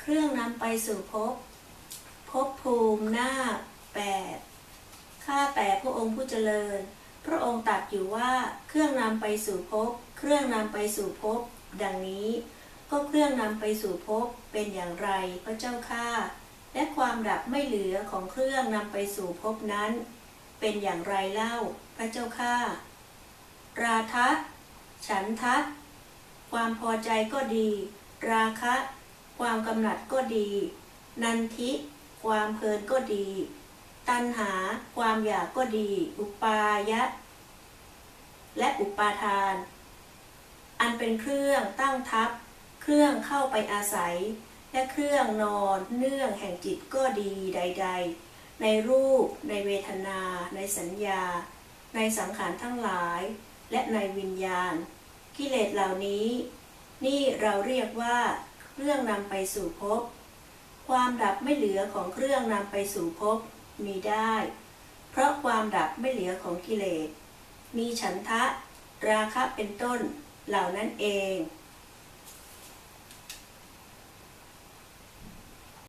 เครื่องนำไปสู่ภพภพภูมิหน้าแปดข้าแต่พระองค์ผู้เจริญ พระองค์ตรัดอยู่ว่าเครื่องนำไปสู่ภพเครื่องนำไปสู่ภพดังนี้ ก็เครื่องนำไปสู่ภพเป็นอย่างไรพระเจ้าข้าและความดับไม่เหลือของเครื่องนำไปสู่ภพนั้น เป็นอย่างไรเล่าพระเจ้าข้าราทะฉันทะ ความพอใจก็ดี ราคะ ความกำหนัดก็ดี นันทิความเพลินก็ดี ตัณหาความอยากก็ดี อุปายะ และอุปาทาน อันเป็นเครื่องตั้งทับ เครื่องเข้าไปอาศัย และเครื่องนอนเนื่องแห่งจิตก็ดีใด ๆ ในรูป ในเวทนา ในสัญญา ในสังขารทั้งหลาย และในวิญญาณ กิเลสเหล่านี้ นี่เราเรียกว่า เครื่องนำไปสู่ภพ ความดับไม่เหลือของเครื่องนำไปสู่ภพมีได้ เพราะความดับไม่เหลือของกิเลส มีฉันทะ ราคะเป็นต้นเหล่านั้นเอง